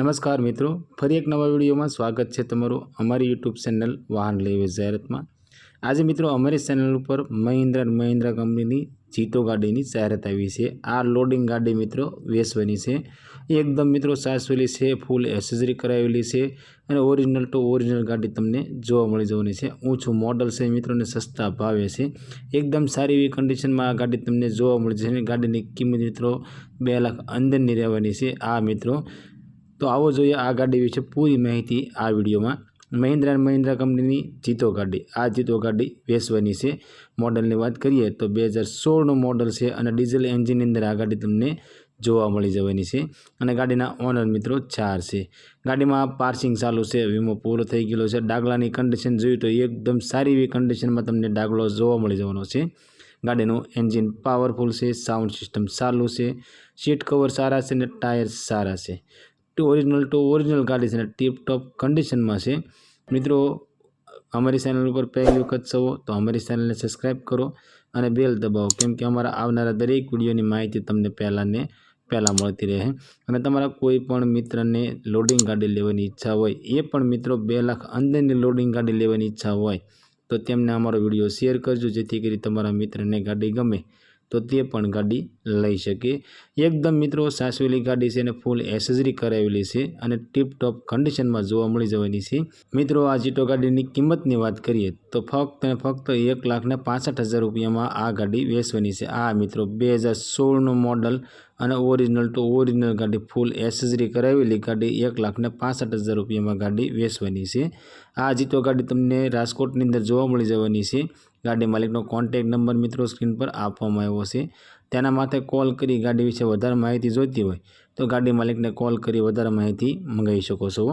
નમસ્કાર મિત્રો, ફરી એક નવા વિડીયોમાં સ્વાગત છે તમારું અમારી યુટ્યુબ ચેનલ વાહન લેવી જાહેરાતમાં. આજે મિત્રો, અમારી ચેનલ ઉપર મહિન્દ્રા એન્ડ મહિન્દ્રા કંપનીની જીતો ગાડીની જાહેરાત આવી છે. આ લોડિંગ ગાડી મિત્રો વેસવાની છે. એકદમ મિત્રો સાસવેલી છે, ફૂલ એસેસરી કરાવેલી છે અને ઓરિજિનલ ટુ ઓરિજિનલ ગાડી તમને જોવા મળી જવાની છે. ઊંચું મોડલ છે મિત્રોને સસ્તા ભાવે છે. એકદમ સારી એવી કન્ડિશનમાં આ ગાડી તમને જોવા મળી જશે. ગાડીની કિંમત મિત્રો બે લાખ અંદરની રહેવાની છે. આ મિત્રો તો આવો જોઈએ આ ગાડી વિશે પૂરી માહિતી આ વિડીયોમાં. મહિન્દ્રા એન્ડ મહિન્દ્રા કંપનીની જીતો ગાડી. આ જીતો ગાડી વેચવાની છે. મોડલની વાત કરીએ તો બે હજાર સોળનું મોડલ છે અને ડીઝલ એન્જિનની અંદર આ ગાડી તમને જોવા મળી જવાની છે અને ગાડીના ઓનર મિત્રો ચાર છે. ગાડીમાં પાર્સિંગ ચાલુ છે. વીમો પૂરો થઈ ગયેલો છે. ડાગલાની કન્ડિશન જોયું તો એકદમ સારી એવી કન્ડિશનમાં તમને ડાગલો જોવા મળી જવાનો છે. ગાડીનું એન્જિન પાવરફુલ છે. સાઉન્ડ સિસ્ટમ ચાલુ છે. સીટ કવર સારા છે અને ટાયર સારા છે. ટુ ઓરિજિનલ ટુ ઓરિજિનલ ગાડી છે અને ટીપ ટોપ કન્ડિશનમાં છે. મિત્રો, અમારી ચેનલ ઉપર પહેલી વખત છો તો અમારી ચેનલને સબસ્ક્રાઈબ કરો અને બેલ દબાવો, કેમ કે અમારા આવનારા દરેક વિડીયોની માહિતી તમને પહેલાંને પહેલાં મળતી રહે. અને તમારા કોઈ પણ મિત્રને લોડિંગ ગાડી લેવાની ઈચ્છા હોય, એ પણ મિત્રો બે લાખ અંદરની લોડિંગ ગાડી લેવાની ઈચ્છા હોય, તો તેમને અમારો વીડિયો શેર કરજો, જેથી કરી તમારા મિત્રને ગાડી ગમે. તો તે પણ ગાડી લઈ શકે. એકદમ મિત્રો, સાસવેલી ગાડી છે અને ફૂલ એસેસરી કરાવેલી છે અને ટીપ ટોપ કન્ડિશનમાં જોવા મળી જવાની છે. મિત્રો, આ જીટો ગાડીની કિંમતની વાત કરીએ તો ફક્ત અને ફક્ત એક લાખને પાસઠ હજાર રૂપિયામાં આ ગાડી વેચવાની છે. આ મિત્રો, બે હજાર સોળનું મોડલ અને ઓરિજિનલ ટુ ઓરિજિનલ ગાડી ફૂલ એસેસરી કરાવેલી ગાડી એક લાખને પાસઠ હજાર રૂપિયામાં ગાડી વેચવાની છે. આ જીતો ગાડી તમને રાજકોટની અંદર જોવા મળી જવાની છે. ગાડી માલિકનો કોન્ટેક નંબર મિત્રો સ્ક્રીન પર આપવામાં આવ્યો છે. તેના માથે કોલ કરી ગાડી વિશે વધારે માહિતી જોઈતી હોય તો ગાડી માલિકને કોલ કરી વધારે માહિતી મંગાવી શકો છો.